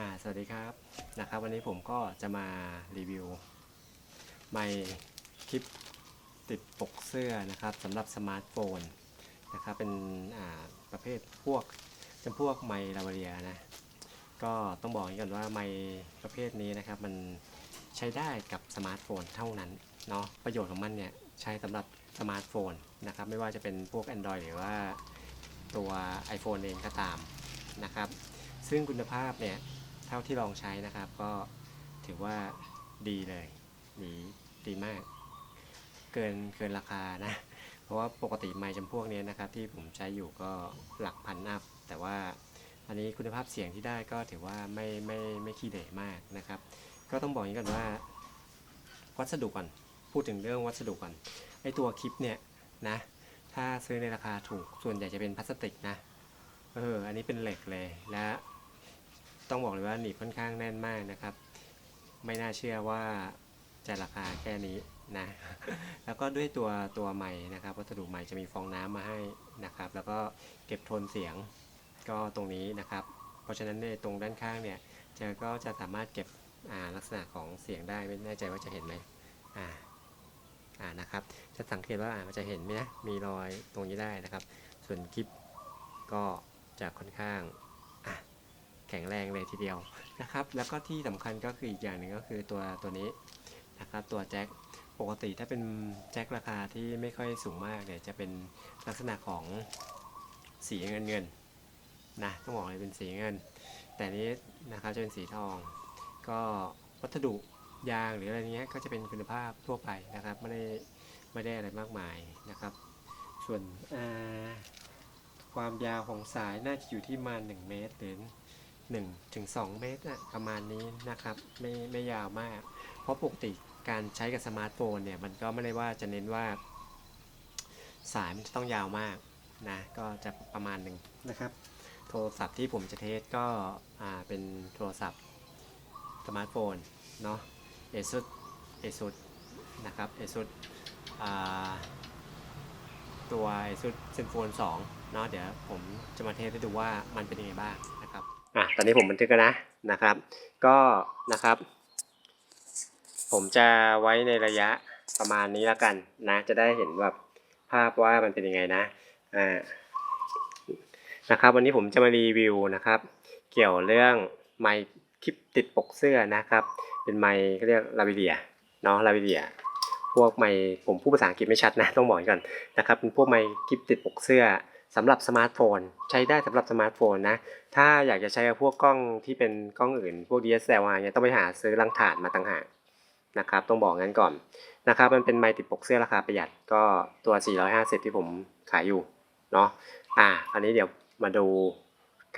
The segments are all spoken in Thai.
อ่าสวัสดีครับนะครับวันนี้ผมก็จะมารีวิวไมค์คลิปติดปกเสื้อนะครับสำหรับสมาร์ทโฟนนะครับเป็นอ่าประเภทพวกจำพวกไมค์ลาวเรียนะก็ต้องบอกอีกก่อนว่าไมค์ประเภทนี้นะครับมันใช้ได้กับสมาร์ทโฟนเท่านั้นเนาะประโยชน์ของมันเนี่ยใช้สำหรับสมาร์ทโฟนนะครับไม่ว่าจะเป็นพวก Android หรือว่าตัว iPhone เองก็ตามนะครับซึ่งคุณภาพเนี่ย เท่าที่ลองใช้นะครับ ก็ถือว่าดีเลยดีดีมาก เกินเกินราคานะ เพราะว่าปกติไมค์จำพวกนี้นะครับ ที่ผมใช้อยู่ก็หลักพันอัพ แต่ว่าอันนี้คุณภาพเสียงที่ได้ก็ถือว่าไม่ไม่ไม่ขี้เหร่มากนะครับ ก็ต้องบอกอย่างนี้ก่อนว่า วัสดุก่อนพูดถึงเรื่องวัสดุก่อนไอตัวคลิปเนี่ยนะ ถ้าซื้อในราคาถูกส่วนใหญ่จะเป็นพลาสติกนะเอออันนี้เป็นเหล็กเลยและ ต้องบอกเลยว่าหนีบค่อนข้างแน่นมากนะครับ ไม่น่าเชื่อว่าจะราคาแค่นี้นะ แล้วก็ด้วยตัวตัวไม้นะครับวัสดุไม้จะมีฟองน้ำมาให้นะครับ แล้วก็เก็บโทนเสียงก็ตรงนี้นะครับ เพราะฉะนั้นในตรงด้านข้างเนี่ยจะก็จะสามารถเก็บอ่าลักษณะของเสียงได้ไม่แน่ใจว่าจะเห็นไหมอ่าอ่านะครับจะสังเกตว่าอ่ามันจะเห็นไหมนะมีรอยตรงนี้ได้นะครับ ส่วนคลิปก็จะค่อนข้าง แข็งแรงเลยทีเดียวนะครับ แล้วก็ที่สำคัญก็คืออีกอย่างหนึ่งก็คือตัวตัวนี้นะครับตัวแจ็คปกติถ้าเป็นแจ็คราคาที่ไม่ค่อยสูงมากเนี่ยจะเป็นลักษณะของสีเงินเงินนะต้องบอกเลยเป็นสีเงิน แต่นี้นะครับจะเป็นสีทอง ก็วัสดุยางหรืออะไรเงี้ยก็จะเป็นคุณภาพทั่วไปนะครับไม่ได้ไม่ได้อะไรมากมายนะครับ ส่วนความยาวของสายน่าจะอยู่ที่ประมาณ1เมตรหรือ 1ถึง2เมตรอะประมาณนี้นะครับไม่ไม่ยาวมาก เพราะปกติการใช้กับสมาร์ทโฟนเนี่ยมันก็ไม่ได้ว่าจะเน้นว่า สายมันจะต้องยาวมากนะก็จะประมาณหนึ่งนะครับ โทรศัพท์ที่ผมจะเทสก็อ่าเป็นโทรศัพท์สมาร์ทโฟนเนาะ ASUS ASUS นะครับ ASUS อ่าตัว ASUS ZenFone 2เนาะเดี๋ยวผมจะมาเทสให้ดูว่ามันเป็นยังไงบ้าง อะตอนนี้ผมบันทึกกันนะนะครับ ก็นะครับ ผมจะไว้ในระยะประมาณนี้แล้วกันนะ จะได้เห็นแบบภาพว่ามันเป็นยังไงนะอ่านะครับ วันนี้ผมจะมารีวิวนะครับ เกี่ยวเรื่องไมค์คลิปติดปกเสื้อนะครับ เป็นไมค์เขาเรียกลาวิเลียเนาะลาวิเลียพวกไมค์ผมพูดภาษาอังกฤษไม่ชัดนะ ต้องบอกก่อนนะครับเป็นพวกไมค์คลิปติดปกเสื้อ สำหรับสมาร์ทโฟน ใช้ได้สำหรับสมาร์ทโฟนนะ ถ้าอยากจะใช้กับพวกกล้องที่เป็นกล้องอื่น พวก DSLR เนี่ยต้องไปหาซื้อรังถ่านมาต่างหากนะครับต้องบอกงั้นก่อนนะครับมันเป็นไมค์ติดปกเสื้อราคาประหยัดก็ตัว 450 ที่ผมขายอยู่เนาะอ่าอันนี้เดี๋ยวมาดู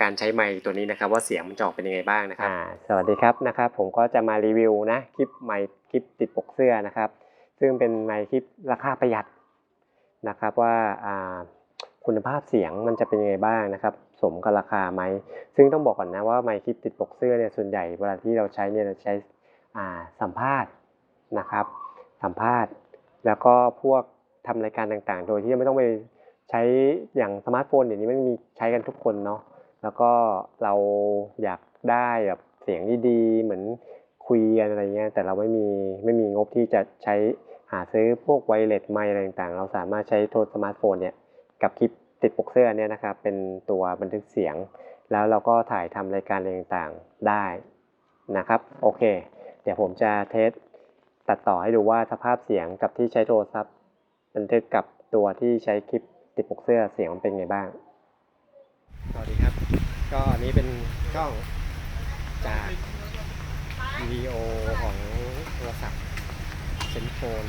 การใช้ไมค์ตัวนี้นะครับ ว่าเสียงมันจะออกเป็นยังไงบ้างนะครับอ่าสวัสดีครับนะครับ ผมก็จะมารีวิวนะคลิปไมค์คลิปติดปกเสื้อนะครับ ซึ่งเป็นไมค์คลิปราคาประหยัดนะครับว่าอ่า คุณภาพเสียงมันจะเป็นยังไงบ้างนะครับ สมกับราคาไหม ซึ่งต้องบอกก่อนนะว่าไมค์คลิปติดปกเสื้อเนี่ยส่วนใหญ่เวลาที่เราใช้เนี่ยเราใช้อ่าสัมภาษณ์นะครับ สัมภาษณ์ แล้วก็พวกทำรายการต่างๆ โดยที่ไม่ต้องไปใช้อย่างสมาร์ทโฟนเดี๋ยวนี้มันมีใช้กันทุกคนเนาะแล้วก็เราอยากได้แบบเสียงดีๆ เหมือนคุยกันอะไรเงี้ยแต่เราไม่มีไม่มีงบที่จะใช้หาซื้อพวกไวเลสไมค์อะไรต่างๆ เราสามารถใช้โทรสมาร์ทโฟนเนี่ย กับคลิปติดปกเสื้อเนี่ยนะครับเป็นตัวบันทึกเสียง แล้วเราก็ถ่ายทำรายการอะไรต่างๆได้นะครับโอเค เดี๋ยวผมจะเทสตัดต่อให้ดูว่าสภาพเสียงกับที่ใช้โทรศัพท์ บันทึกกับตัวที่ใช้คลิปติดปกเสื้อเสียงมันเป็นไงบ้างสวัสดีครับ ก็อันนี้เป็นกล้องจากวิดีโอของโทรศัพท์เซนโฟน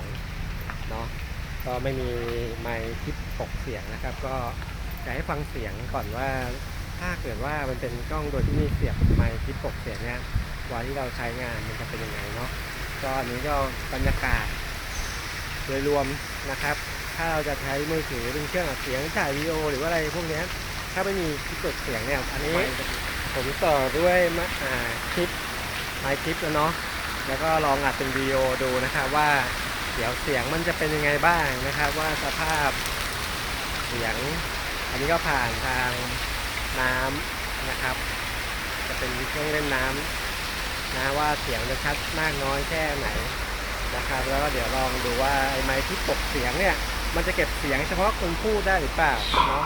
2เนาะ ก็ไม่มีไมค์คลิปปกเสียงนะครับ ก็อยากให้ฟังเสียงก่อนว่าถ้าเกิดว่ามันเป็นกล้องโดยที่มีเสียบไมค์คลิปปกเสียงเนี่ยวันที่เราใช้งานมันจะเป็นยังไงเนาะก็อันนี้ก็บรรยากาศโดยรวมนะครับ ถ้าเราจะใช้มือถือเป็นเครื่องอัดเสียงถ่ายวิดีโอหรือว่าอะไรพวกนี้ถ้าไม่มีคลิปปกเสียงเนี่ยอันนี้ผมต่อด้วยมาคลิปไมค์คลิปแล้วเนาะแล้วก็ลองอัดเป็นวิดีโอดูนะครับว่า เดี๋ยวเสียงมันจะเป็นยังไงบ้างนะครับ ว่าสภาพเสียง อันนี้ก็ผ่านทางน้ำนะครับ จะเป็นเครื่องเล่นน้ำนะว่าเสียงจะชัดมากน้อยแค่ไหนนะครับ แล้วก็เดี๋ยวลองดูว่าไอ้ไมค์ที่ปกเสียงเนี่ย มันจะเก็บเสียงเฉพาะคนพูดได้หรือเปล่าเนาะ